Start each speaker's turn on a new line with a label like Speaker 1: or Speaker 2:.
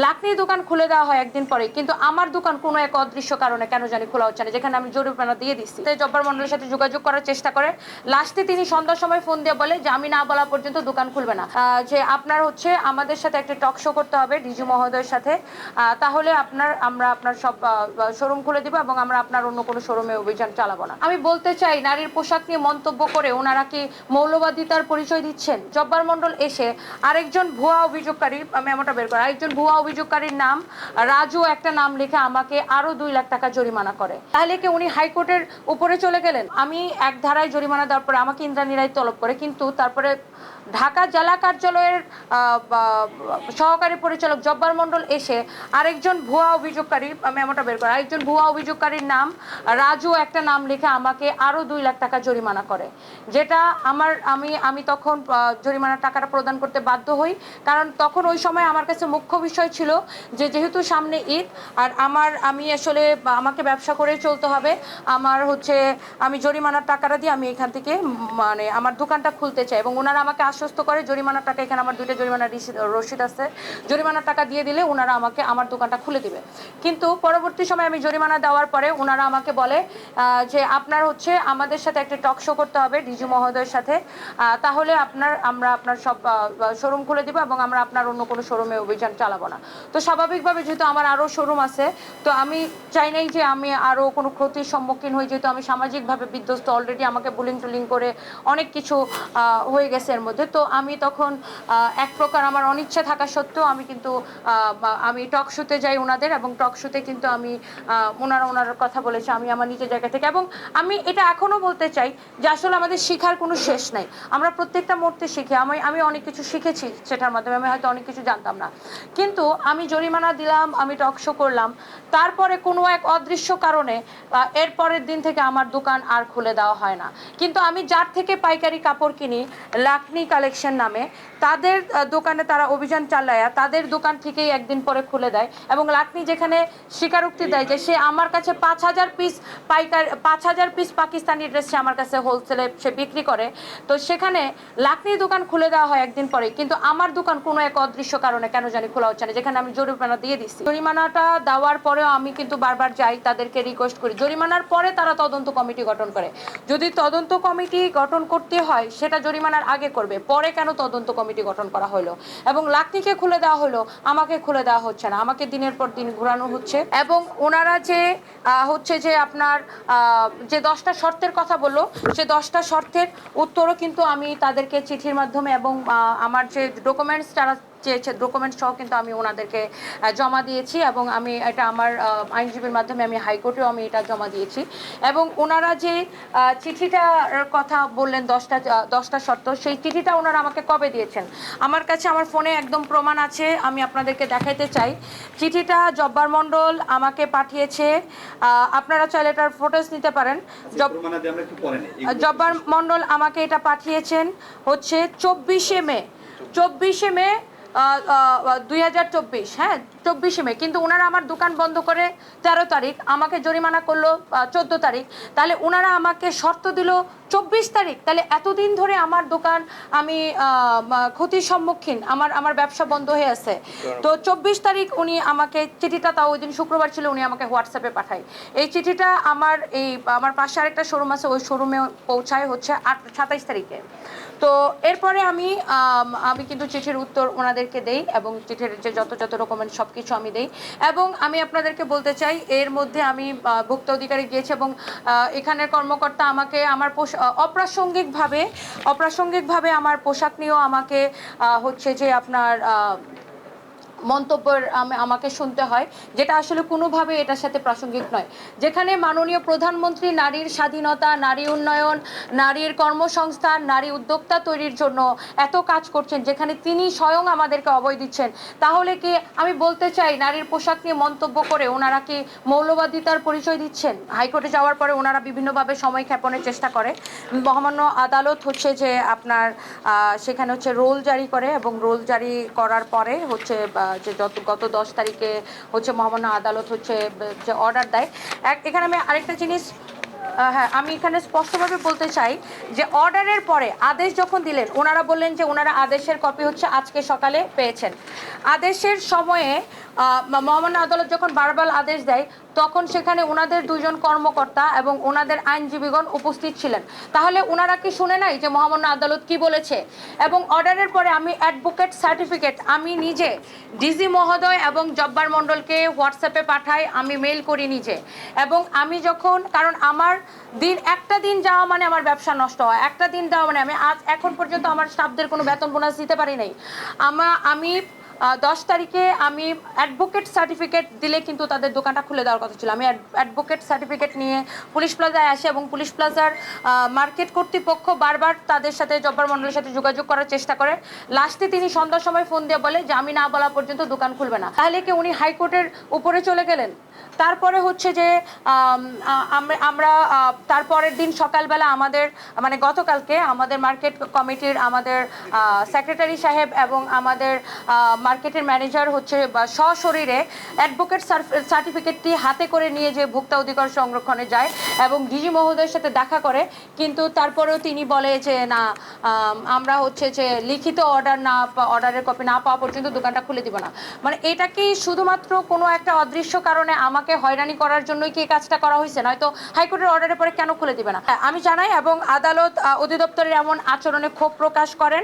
Speaker 1: লাকড়ির দোকান খুলে দেওয়া হয় একদিন পরে, কিন্তু আমার দোকান কোনো এক অদৃশ্য কারণে কেন জানি খোলা হচ্ছে না, যেখানে আমি জরিমানা দিয়ে দিচ্ছি। তাই জব্বার মন্ডলের সাথে যোগাযোগ করার চেষ্টা করে। লাস্টে তিনি সন্ধ্যার সময় ফোন দিয়ে বলে যে, আমি না বলা পর্যন্ত দোকান খুলবে না। যে আপনার হচ্ছে আমাদের সাথে একটা টক শো করতে হবে ডিজু মহোদয়ের সাথে। তাহলে আপনার, আমরা আপনার সব শোরুম খুলে দিব এবং আমরা আপনার অন্য কোনো শোরুমে অভিযান চালাবো না। আমি বলতে চাই, নারীর পোশাক নিয়ে মন্তব্য করে ওনারা কি মৌলবাদিতার পরিচয় দিচ্ছেন? জব্বার মন্ডল এসে আরেকজন ভুয়া অভিযোগকারী আমি মেমোটা বের করে, আরেকজন ভুয়া অভিযোগকারীর নাম, রাজু একটা নাম লিখে আমাকে আরও দুই লাখ টাকা জরিমানা করে। তাহলে কি উনি হাইকোর্টের উপরে চলে গেলেন? আমি এক ধারায় জরিমানা দেওয়ার পরে আমাকে ইন্দ্রাণী রায় তলব করে, কিন্তু তারপরে ঢাকা জেলা কার্যালয়ের সহকারী পরিচালক জব্বার মন্ডল এসে আরেকজন ভুয়া অভিযোগকারী মেমোটা বের করে, আরেকজন ভুয়া অভিযোগকারীর নাম, রাজু একটা নাম লিখে আমাকে আরও দুই লাখ টাকা জরিমানা করে। যেটা আমার, আমি আমি তখন জরিমানার টাকাটা প্রদান করতে বাধ্য হই, কারণ তখন ওই সময় আমার কাছে মুখ্য বিষয় ছিল যে যেহেতু সামনে ঈদ, আর আমার, আমি আসলে আমাকে ব্যবসা করে চলতে হবে। আমার হচ্ছে, আমি জরিমানার টাকাটা দিয়ে আমি এখান থেকে মানে আমার দোকানটা খুলতে চাই এবং ওনারা আমাকে আশ্বস্ত করে জরিমানার টাকা, এখানে আমার দুইটা জরিমানার রসিদ আছে। জরিমানার টাকা দিয়ে দিলে ওনারা আমাকে আমার দোকানটা খুলে দিবে। কিন্তু পরবর্তী সময় আমি জরিমানা দেওয়ার পরে ওনারা আমাকে বলে যে আপনার হচ্ছে আমাদের সাথে একটা টক শো করতে হবে ডিজু মহোদয়ের সাথে। তাহলে আপনার, আমরা আপনার সব শোরুম খুলে দিব এবং আমরা আপনার অন্য কোনো শোরুমে অভিযান চালাবো না। তো স্বাভাবিকভাবে যেহেতু আমার আরও শোরুম আছে, তো আমি চাই নাই যে আমি আরও কোনো ক্ষতির সম্মুখীন হই, যেহেতু আমি সামাজিকভাবে বিধ্বস্ত অলরেডি আমাকে বুলিং টুলিং করে অনেক কিছু হয়ে গেছে এর মধ্যে। তো আমি তখন এক প্রকার আমার অনিচ্ছা থাকা সত্ত্বেও আমি কিন্তু আমি টক শুতে যাই ওনাদের এবং টক শুতে কিন্তু আমি ওনারা ওনার কথা বলেছে, আমি আমার নিজের জায়গা থেকে। এবং আমি এটা এখনও বলতে চাই যে আসলে আমাদের শেখার কোনো শেষ নাই। আমরা প্রত্যেকটা মুহূর্তে শিখি, আমি আমি অনেক কিছু শিখেছি সেটার মাধ্যমে, আমি হয়তো অনেক কিছু জানতাম না। কিন্তু আমি জরিমানা দিলাম, আমি টক শো করলাম। তারপরে কোনো এক অদৃশ্য কারণে এর পরের দিন থেকে আমার দোকান আর খুলে দেওয়া হয় না। কিন্তু আমি যার থেকে পাইকারি কাপড় কিনি লাকনি কালেকশন নামে, তাদের দোকানে তারা অভিযান চালায়া, তাদের দোকান থেকেই একদিন পরে খুলে দেয় এবং লাকনি যেখানে স্বীকারোক্তি দেয় যে সে আমার কাছে পাঁচ হাজার পিস পাইকার, পাঁচ হাজার পিস পাকিস্তানি ড্রেস সে আমার কাছে হোলসেলে সে বিক্রি করে। তো সেখানে লাকনির দোকান খুলে দেওয়া হয় একদিন পরে কিন্তু আমার দোকান কোনো এক অদৃশ্য কারণে কেন জানি খোলা হচ্ছে না যেখানে আমি জরিমানা দিয়ে দিচ্ছি জরিমানাটা দেওয়ার পরেও আমি কিন্তু বারবার যাই তাদেরকে রিকোয়েস্ট করি। জরিমানার পরে তারা তদন্ত কমিটি গঠন করে। যদি তদন্ত কমিটি গঠন করতে হয়, সেটা জরিমানার আগে করবে। পরে কেন তদন্ত কমিটি গঠন করা হলো? এবং লাকনিকে খুলে দেওয়া হলো, আমাকে খুলে দেওয়া হচ্ছে না। আমাকে দিনের পর দিন ঘোরানো হচ্ছে। এবং ওনারা যে হচ্ছে যে আপনার যে দশটা শর্তের কথা বলল, সে দশটা শর্তের উত্তরও কিন্তু আমি তাদেরকে চিঠির মাধ্যমে এবং আমার যে ডকুমেন্টস তারা চেয়েছে ডকুমেন্ট সহ কিন্তু আমি ওনাদেরকে জমা দিয়েছি এবং আমি এটা আমার আইনজীবীর মাধ্যমে আমি হাইকোর্টেও আমি এটা জমা দিয়েছি। এবং ওনারা যে চিঠিটার কথা বললেন দশটা দশটা শর্ত সেই চিঠিটা ওনারা আমাকে কবে দিয়েছেন? আমার কাছে আমার ফোনে একদম প্রমাণ আছে আমি আপনাদেরকে দেখাইতে চাই। চিঠিটা জব্বার মণ্ডল আমাকে পাঠিয়েছে আপনারা চাইলে এটার ফটোস নিতে পারেন।
Speaker 2: এগুলো-
Speaker 1: জব্বার মণ্ডল আমাকে এটা পাঠিয়েছেন হচ্ছে চব্বিশে মে। চব্বিশে মে দুই হাজার চব্বিশ হ্যাঁ? চব্বিশে মে, কিন্তু ওনারা আমার দোকান বন্ধ করে তেরো তারিখ, আমাকে জরিমানা করল চোদ্দ তারিখ। তাহলে ওনারা আমাকে শর্ত দিল চব্বিশ তারিখ। তাহলে এতদিন ধরে আমার দোকান আমি ক্ষতির সম্মুখীন, আমার আমার ব্যবসা বন্ধ হয়ে আছে। তো চব্বিশ তারিখ উনি আমাকে চিঠিটা, তাও ওই দিন শুক্রবার ছিল, উনি আমাকে হোয়াটসঅ্যাপে পাঠায়। এই চিঠিটা আমার, এই, আমার পাশে আরেকটা শোরুম আছে, ওই শোরুমে পৌঁছায় হচ্ছে আট, সাতাইশ তারিখে। তো এরপরে আমি আমি কিন্তু চিঠির উত্তর ওনাদেরকে দেই এবং চিঠির যে যত যত ডকুমেন্ট সব কিছু আমি দেই। এবং আমি আপনাদেরকে বলতে চাই, এর মধ্যে আমি ভুক্ত অধিকারী গিয়েছি এবং এখানের কর্মকর্তা আমাকে আমার অপ্রাসঙ্গিকভাবে অপ্রাসঙ্গিকভাবে আমার পোশাক নিয়েও আমাকে হচ্ছে যে আপনার মন্তব্যের আমাকে শুনতে হয়, যেটা আসলে কোনোভাবে এটার সাথে প্রাসঙ্গিক নয়। যেখানে মাননীয় প্রধানমন্ত্রী নারীর স্বাধীনতা, নারী উন্নয়ন, নারীর কর্মসংস্থান নারী উদ্যোক্তা তৈরির জন্য এত কাজ করছেন, যেখানে তিনি স্বয়ং আমাদেরকে অবয় দিচ্ছেন, তাহলে কি আমি বলতে চাই নারীর পোশাক নিয়ে মন্তব্য করে ওনারা কি মৌলবাদিতার পরিচয় দিচ্ছেন? হাইকোর্টে যাওয়ার পরে ওনারা বিভিন্নভাবে সময় ক্ষেপণের চেষ্টা করে। মহামান্য আদালত হচ্ছে যে আপনার সেখানে হচ্ছে রোল জারি করে এবং রোল জারি করার পরে হচ্ছে যে যত গত দশ তারিখে হচ্ছে মহামান্য আদালত হচ্ছে, যে অর্ডার দেয়। এক এখানে আমি আরেকটা জিনিস হ্যাঁ আমি এখানে স্পষ্টভাবে বলতে চাই যে অর্ডারের পরে আদেশ যখন দিলেন, ওনারা বললেন যে ওনারা আদেশের কপি হচ্ছে আজকে সকালে পেয়েছেন। আদেশের সময়ে মহামান্য আদালত যখন বারবার আদেশ দেয়, তখন সেখানে ওনাদের দুজন কর্মকর্তা এবং ওনাদের আইনজীবীগণ উপস্থিত ছিলেন। তাহলে ওনারা কি শুনে নাই যে মহামান্য আদালত কি বলেছে? এবং অর্ডারের পরে আমি অ্যাডভোকেট সার্টিফিকেট আমি নিজে ডিজি মহোদয় এবং জব্বার মণ্ডলকে হোয়াটসঅ্যাপে পাঠাই, আমি মেল করি নিজে। এবং আমি যখন, কারণ আমার দিন একটা দিন যাওয়া মানে আমার ব্যবসা নষ্ট হয়। একটা দিন যাওয়া মানে আমি আজ এখন পর্যন্ত আমার স্টাফদের কোনো বেতন বোনাস দিতে পারি নাই। আমা আমি দশ তারিখে আমি অ্যাডভোকেট সার্টিফিকেট দিলে কিন্তু তাদের দোকানটা খুলে দেওয়ার কথা ছিল। আমি অ্যাডভোকেট সার্টিফিকেট নিয়ে পুলিশ প্লাজায় আসি এবং পুলিশ প্লাজার মার্কেট কর্তৃপক্ষ বারবার তাদের সাথে জব্বার মণ্ডলের সাথে যোগাযোগ করার চেষ্টা করে। লাস্টে তিনি সন্ধ্যার সময় ফোন দিয়ে বলে যে, আমি না বলা পর্যন্ত দোকান খুলবে না। তাহলে কি উনি হাইকোর্টের উপরে চলে গেলেন? তারপরে হচ্ছে যে আমরা- তারপরের দিন সকালবেলা আমাদের মানে গতকালকে আমাদের মার্কেট কমিটির আমাদের সেক্রেটারি সাহেব এবং আমাদের মার্কেটের ম্যানেজার হচ্ছে সশরীরে অ্যাডভোকেট সার্টিফিকেটটি হাতে করে নিয়ে যে ভোক্তা অধিকার সংরক্ষণে যায় এবং ডিজি মহোদয়ের সাথে দেখা করে, কিন্তু তারপরেও তিনি বলে যে, না আমরা হচ্ছে যে লিখিত অর্ডার না অর্ডারের কপি না পাওয়া পর্যন্ত দোকানটা খুলে দিব না। মানে এটা কি শুধুমাত্র কোনো একটা অদৃশ্য কারণে আমাকে হয়রানি করার জন্যই কি এই কাজটা করা হয়েছে? নয়তো হাইকোর্টের অর্ডারের পরে কেন খুলে দিবে না? আমি জানাই, এবং আদালত অধিদপ্তরের এমন আচরণে ক্ষোভ প্রকাশ করেন।